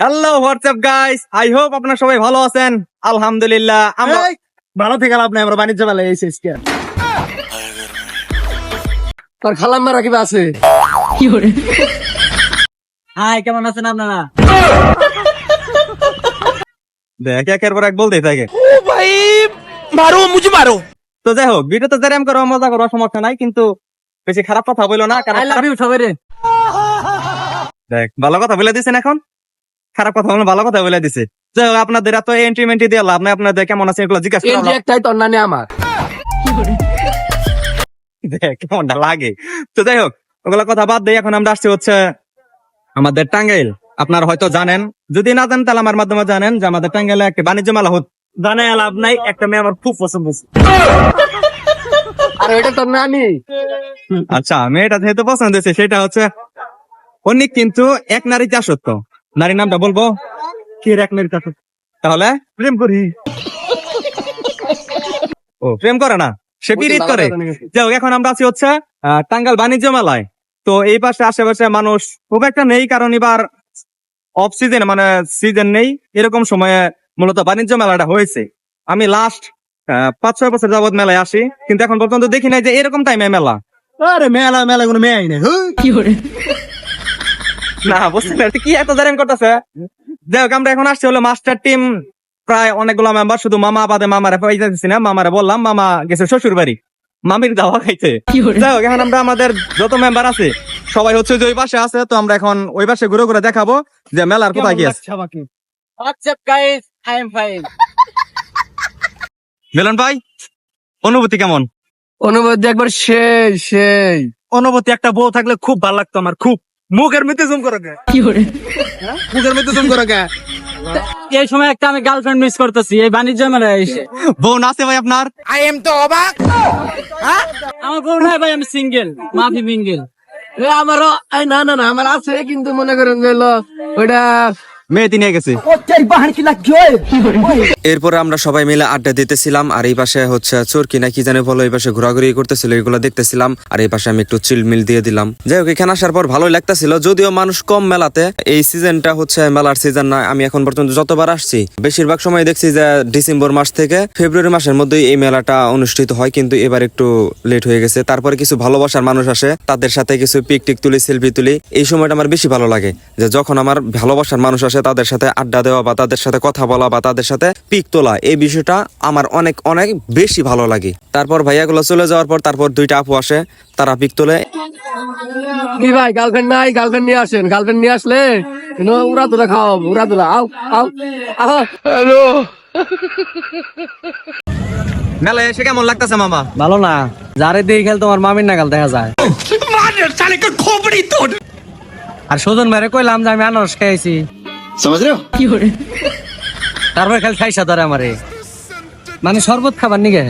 Hello WhatsApp guys I hope আপনারা সবাই ভালো আছেন। আলহামদুলিল্লাহ আমরা ভালো থেকে লাভ নাই আমরা বাণিজ্য মেলা এই শেষ কি আর? তোর খালাম্মা রাখিব আছে। হাই কেমন আছেন আপনারা? দেখ একের পর এক বলতেই থাকে। মারো মুঝে মারো। তো যাই হোক ভিডিও তো জারাম করো মজা করো সমস্যা নাই কিন্তু বেশি খারাপ কথা বলো না কারণ আই লাভ ইউ সবাই রে। দেখ ভালো কথা বলে দিছেন এখন। খারাপ কথা বলে ভালো কথা বলে দিছে। যাই হোক আপনাদের এত এন্ট্রি মেন্ট্রি দিয়ে লাভ নাই আপনাদের কেমন আছে এগুলো জিজ্ঞাসা যে একটাই তোর নানি আমার। দেখ কেমনটা লাগে। তো যাই হোক ওগুলো কথা বাদ দিয়ে এখন আমরা আসছি হচ্ছে আমাদের টাঙ্গাইল। আপনারা হয়তো জানেন যদি না জানেন তাহলে আমার মাধ্যমে জানেন যে আমাদের টাঙ্গাইলে একটা বাণিজ্য মেলা হচ্ছে জানে লাভ নাই একটা মেয়ে আমার খুব পছন্দ হয়েছে। আর ওইটা তোর নানি। আচ্ছা মেয়েটা যেহেতু পছন্দ হয়েছে সেটা হচ্ছে অনেক কিন্তু এক নারী চাষত্ব নারীর নামটা বলব? কি এক নারী চাষত্ব তাহলে? প্রেম করি। ও প্রেম করে না? সে পিরিত করে। যাই হোক এখন আমরা আছি হচ্ছে আহ, টাঙ্গাইল বাণিজ্য মেলায়। তো এই পাশে আশেপাশে মানুষ খুব একটা নেই কারণ এবার অফ সিজন মানে সিজন নেই। এরকম সময়ে মূলত বাণিজ্য মেলাটা হয়েছে। আমি লাস্ট পাঁচ ছয় বছর যাবত মেলায় আসি কিন্তু এখন পর্যন্ত দেখি নাই যে এরকম টাইমে মেলা। আরে মেলা মেলা কোনো মেয়াই নাই। না বুঝতে পারছি। কি এত জারেন করতেছে? যাই হোক আমরা এখন আসছি হলো মাস্টার টিম প্রায় অনেকগুলো মেম্বার শুধু মামা বাদে মামারে পয়সা দিচ্ছি না মামারে বললাম মামা গেছে শ্বশুর বাড়ি মামির দাওয়া যাই হোক এখন আমরা আমাদের যত মেম্বার আছে সবাই হচ্ছে যে ওই পাশে আছে তো আমরা এখন ওই পাশে ঘুরে ঘুরে দেখাবো যে মেলার কোথায় কি আছে। মিলন ভাই অনুভূতি কেমন? অনুভূতি একবার সেই সেই। অনুভূতি একটা বউ থাকলে খুব ভালো লাগতো আমার খুব। মুখের মধ্যে জুম করে মুখের মধ্যে জুম করো কে? এই সময় একটা আমি গার্লফ্রেন্ড মিস করতেছি এই বাণিজ্য মেলায় এসে। বোন আছে ভাই আপনার? আই এম তো অবাক। আমার বউ নাই ভাই আমি সিঙ্গেল মাফি মিঙ্গেল আমারও না না না আমার আছে কিন্তু মনে করেন যে ওইটা মেয়ে নিয়ে গেছে। এরপরে আমরা সবাই মিলে আড্ডা দিতেছিলাম আর এই পাশে হচ্ছে চোরকি না কি জানে বলো এই পাশে ঘোরাঘুরি করতেছিল এগুলো দেখতেছিলাম আর এই পাশে আমি একটু চিল মিল দিয়ে দিলাম। যাই হোক এখানে আসার পর ভালোই লাগতেছিল যদিও মানুষ কম মেলাতে এই সিজনটা হচ্ছে মেলার সিজন না আমি এখন পর্যন্ত যতবার আসছি বেশিরভাগ সময় দেখছি যে ডিসেম্বর মাস থেকে ফেব্রুয়ারি মাসের মধ্যেই এই মেলাটা অনুষ্ঠিত হয় কিন্তু এবার একটু লেট হয়ে গেছে। তারপরে কিছু ভালোবাসার মানুষ আসে তাদের সাথে কিছু পিক টিক তুলি সেলফি তুলি এই সময়টা আমার বেশি ভালো লাগে যে যখন আমার ভালোবাসার মানুষ আসে তাদের সাথে আড্ডা দেওয়া বা তাদের সাথে কথা বলা বা তাদের সাথে পিক তোলা। এই বিষয়টা আমার অনেক অনেক বেশি ভালো লাগে। তারপর ভাইয়াগুলো চলে যাওয়ার পর তারপর দুইটা আপু আসে তারা পিক তোলে। কি ভাই গার্লফ্রেন্ড নাই গার্লফ্রেন্ড নিয়ে আসেন। গার্লফ্রেন্ড নিয়ে আসলে উড়া তোলা খাও উড়া তোলা আও আও আও হ্যালো। মেলায় এসে কেমন লাগতেছে মামা? ভালো না। যারে দিয়ে খেল তোমার মামির নাগাল দেখা যায়। আর সুজন মেরে কইলাম যে আমি আনারস খাইছি তারপর খালি খাইসা ধরে আমারে। মানে শরবত খাবার নিগে?